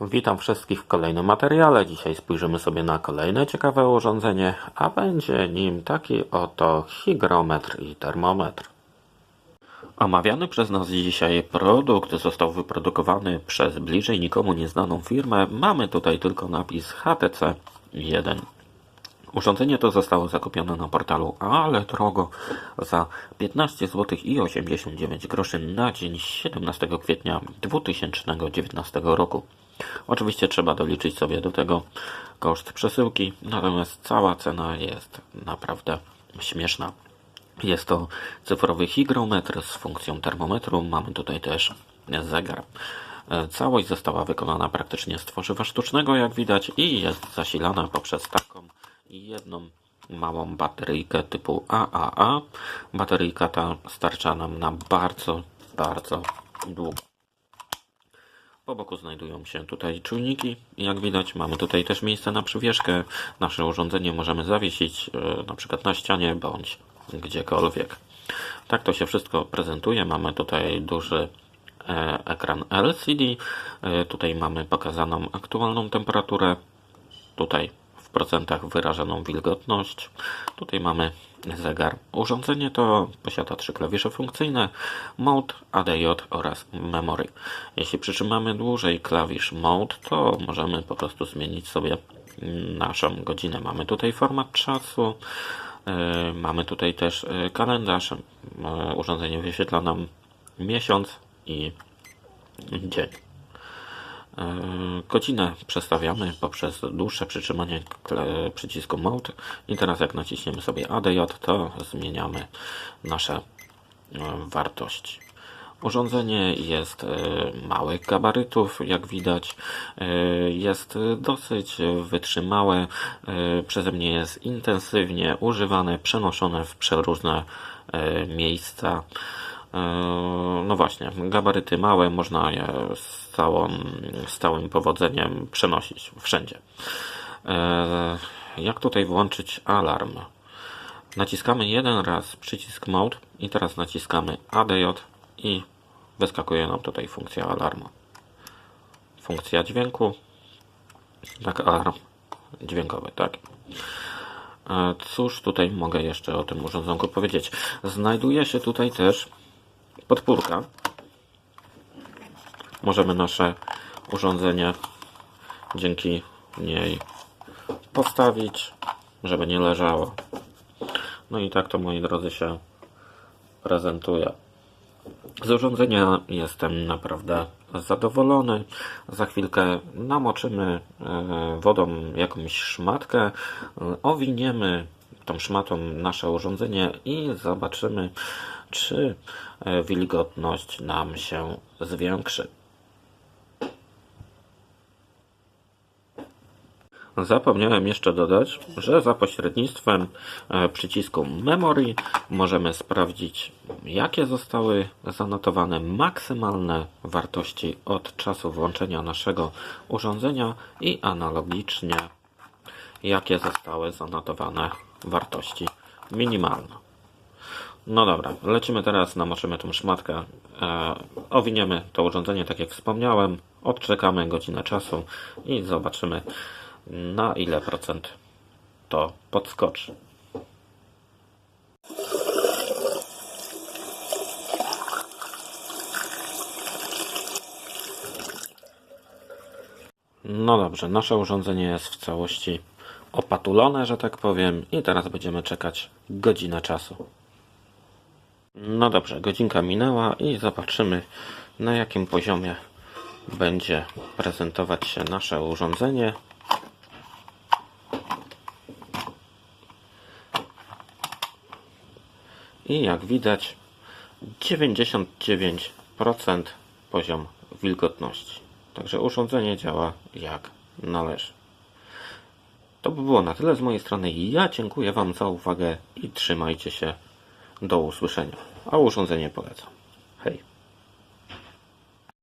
Witam wszystkich w kolejnym materiale. Dzisiaj spojrzymy sobie na kolejne ciekawe urządzenie, a będzie nim taki oto hygrometr i termometr. Omawiany przez nas dzisiaj produkt został wyprodukowany przez bliżej nikomu nieznaną firmę. Mamy tutaj tylko napis HTC 1. Urządzenie to zostało zakupione na portalu Ale Drogo za 15 zł i 89 groszy na dzień 17 kwietnia 2019 roku. Oczywiście trzeba doliczyć sobie do tego koszt przesyłki, natomiast cała cena jest naprawdę śmieszna. Jest to cyfrowy hygrometr z funkcją termometru. Mamy tutaj też zegar. Całość została wykonana praktycznie z tworzywa sztucznego, jak widać, i jest zasilana poprzez taką jedną małą bateryjkę typu AAA. Bateryjka ta starcza nam na bardzo, bardzo długo. Po boku znajdują się tutaj czujniki. Jak widać, mamy tutaj też miejsce na przywieszkę. Nasze urządzenie możemy zawiesić e, na przykład na ścianie bądź gdziekolwiek. Tak to się wszystko prezentuje. Mamy tutaj duży e, ekran LCD. E, Tutaj mamy pokazaną aktualną temperaturę. Tutaj procentach wyrażoną wilgotność. Tutaj mamy zegar. Urządzenie to posiada trzy klawisze funkcyjne Mode, ADJ oraz Memory. Jeśli przytrzymamy dłużej klawisz Mode, to możemy po prostu zmienić sobie naszą godzinę. Mamy tutaj format czasu, yy, mamy tutaj też yy, kalendarz. Yy, Urządzenie wyświetla nam miesiąc i dzień. E, Godzinę przestawiamy poprzez dłuższe przytrzymanie przycisku Mode i teraz jak naciśniemy sobie ADJ, to zmieniamy nasze e, wartości. Urządzenie jest e, małych gabarytów, jak widać. Jest dosyć wytrzymałe. Przeze mnie jest intensywnie używane, przenoszone w przeróżne miejsca. E, No właśnie, gabaryty małe, można je z, całą, z całym powodzeniem przenosić wszędzie. E, Jak tutaj włączyć alarm? Naciskamy jeden raz przycisk Mode i teraz naciskamy ADJ i wyskakuje nam tutaj funkcja alarmu. Funkcja dźwięku, tak alarm dźwiękowy, tak. E, Cóż tutaj mogę jeszcze o tym urządzonku powiedzieć? Znajduje się tutaj też podpórka. Możemy nasze urządzenie dzięki niej postawić, żeby nie leżało. No i tak to, moi drodzy, się prezentuje. Z urządzenia jestem naprawdę zadowolony. Za chwilkę namoczymy e, wodą jakąś szmatkę, e, owiniemy tą szmatą nasze urządzenie i zobaczymy, czy e, wilgotność nam się zwiększy. Zapomniałem jeszcze dodać, że za pośrednictwem e, przycisku Memory możemy sprawdzić, jakie zostały zanotowane maksymalne wartości od czasu włączenia naszego urządzenia i analogicznie, jakie zostały zanotowane wartości minimalne. No dobra, lecimy teraz, namoczymy tą szmatkę, e, owiniemy to urządzenie, tak jak wspomniałem, odczekamy godzinę czasu i zobaczymy na ile procent to podskoczy. No dobrze, nasze urządzenie jest w całości opatulone, że tak powiem, i teraz będziemy czekać godzinę czasu. No dobrze, godzinka minęła i zobaczymy na jakim poziomie będzie prezentować się nasze urządzenie. I jak widać 99% poziom wilgotności. Także urządzenie działa jak należy. To by było na tyle z mojej strony. Ja dziękuję Wam za uwagę i trzymajcie się. Do usłyszenia. A urządzenie polecam. Hej.